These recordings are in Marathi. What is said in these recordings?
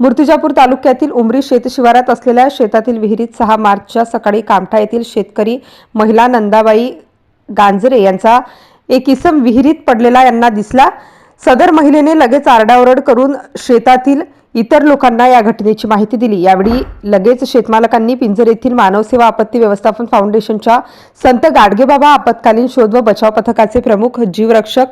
मूर्तिजापूर तालुक्यातील उमरी शेतशिवारात असलेल्या शेतातील विहिरीत सहा मार्चच्या सकाळी कामठा येथील शेतकरी महिला नंदाबाई गांजरे यांचा एक इसम विहिरीत पडलेला यांना दिसला. सदर महिलेने लगेच आरडाओरड करून शेतातील इतर लोकांना या घटनेची माहिती दिली. यावेळी लगेच शेतमालकांनी पिंजर येथील मानवसेवा आपत्ती व्यवस्थापन फाउंडेशनच्या संत गाडगेबाबा आपत्कालीन शोध व बचाव पथकाचे प्रमुख जीवरक्षक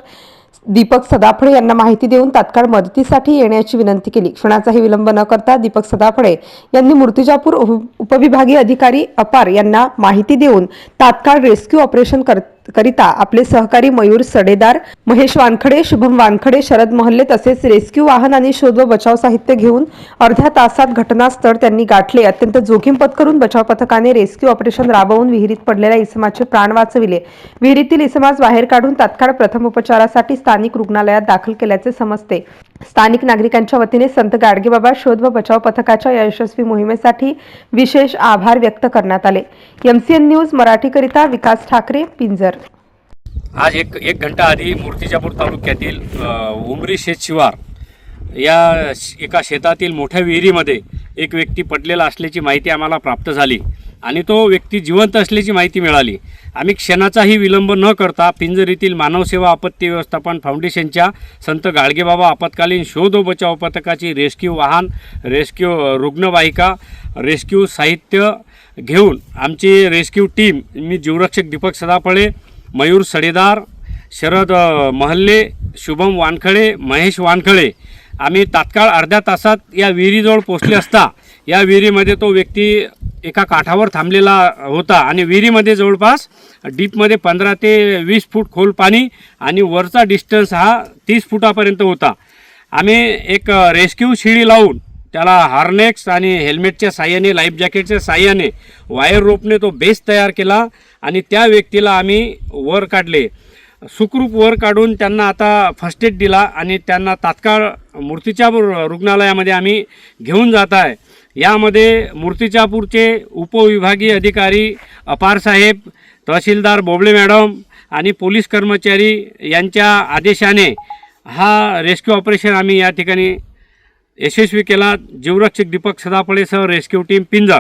दीपक सदाफळे यांना माहिती देऊन तात्काळ मदतीसाठी येण्याची विनंती केली. क्षणाचाही विलंब न करता दीपक सदाफळे यांनी मूर्तिजापूर उपविभागीय अधिकारी अपार यांना माहिती देऊन तात्काळ रेस्क्यू ऑपरेशन कर करिता आपले सहकारी मयूर सडेदार महेश वानखडे शुभम वानखडे शरद महल्ले तसेच रेस्क्यू वाहन आणि शोध व बचाव साहित्य घेऊन अर्ध्या तासात घटनास्थळ त्यांनी गाठले. अत्यंत जोखीम पत्करून बचाव पथकाने रेस्क्यू ऑपरेशन राबवून विहिरीत पडलेल्या इसमाचे प्राण वाचविले. विहिरीतील इसमास बाहेर काढून तात्काळ प्रथम उपचारासाठी स्थानिक रुग्णालयात दाखल केल्याचे समजते. स्थानिक नागरिकांच्या वतीने संत गाडगेबाबा शोध व बचाव पथकाच्या या यशस्वी मोहिमेसाठी विशेष आभार व्यक्त करण्यात आले. एमसीएन न्यूज मराठीकरिता विकास ठाकरे पिंजर. आज एक एक घंटा आधी मूर्तिजापूर तालुक्यातील उमरी शेत शिवार या एका शेतातील मोठ्या विहिरीमध्ये एक व्यक्ती पडलेला असल्याची माहिती आम्हाला प्राप्त झाली. आणि तो व्यक्ती जिवंत असल्याची माहिती मिळाली. आम्ही क्षणाचाही विलंब न करता पिंजरीतील मानवसेवा आपत्ती व्यवस्थापन फाउंडेशनच्या संत गाडगेबाबा आपत्कालीन शोध व बचाव पथकाची रेस्क्यू वाहन रेस्क्यू रुग्णवाहिका रेस्क्यू साहित्य घेऊन आमची रेस्क्यू टीम मी जीवरक्षक दीपक सदाफळे मयूर सडेदार शरद महल्ले शुभम वानखळे महेश वानखळे आम्ही तात्काळ अर्ध्या तासात या विहिरीजवळ पोचले असता या विहिरीमध्ये तो व्यक्ती एका काठावर थांबलेला होता आणि विहिरीमध्ये जवळपास डीपमध्ये पंधरा ते वीस फूट खोल पाणी आणि वरचा डिस्टन्स हा तीस फुटापर्यंत होता. आम्ही एक रेस्क्यू शिडी लावून त्याला हार्नेक्स आणि हेल्मेटच्या साह्याने लाईफ जॅकेटच्या साह्याने वायर रोपने तो बेस तयार केला आणि त्या व्यक्तीला आम्ही वर काढले. सुखरूप वर काढून त्यांना आता फर्स्ट एड दिला आणि त्यांना तात्काळ मूर्तीच्या रुग्णालयामध्ये आम्ही घेऊन जात आहे. यामध्ये मूर्तिजापूरचे उपविभागीय अधिकारी अपार साहेब तहसीलदार बोबळे मॅडम आणि पोलीस कर्मचारी यांच्या आदेशाने हा रेस्क्यू ऑपरेशन आम्ही या ठिकाणी यशस्वी केला. जीवरक्षक दीपक सदाफळेसह रेस्क्यू टीम पिंजर.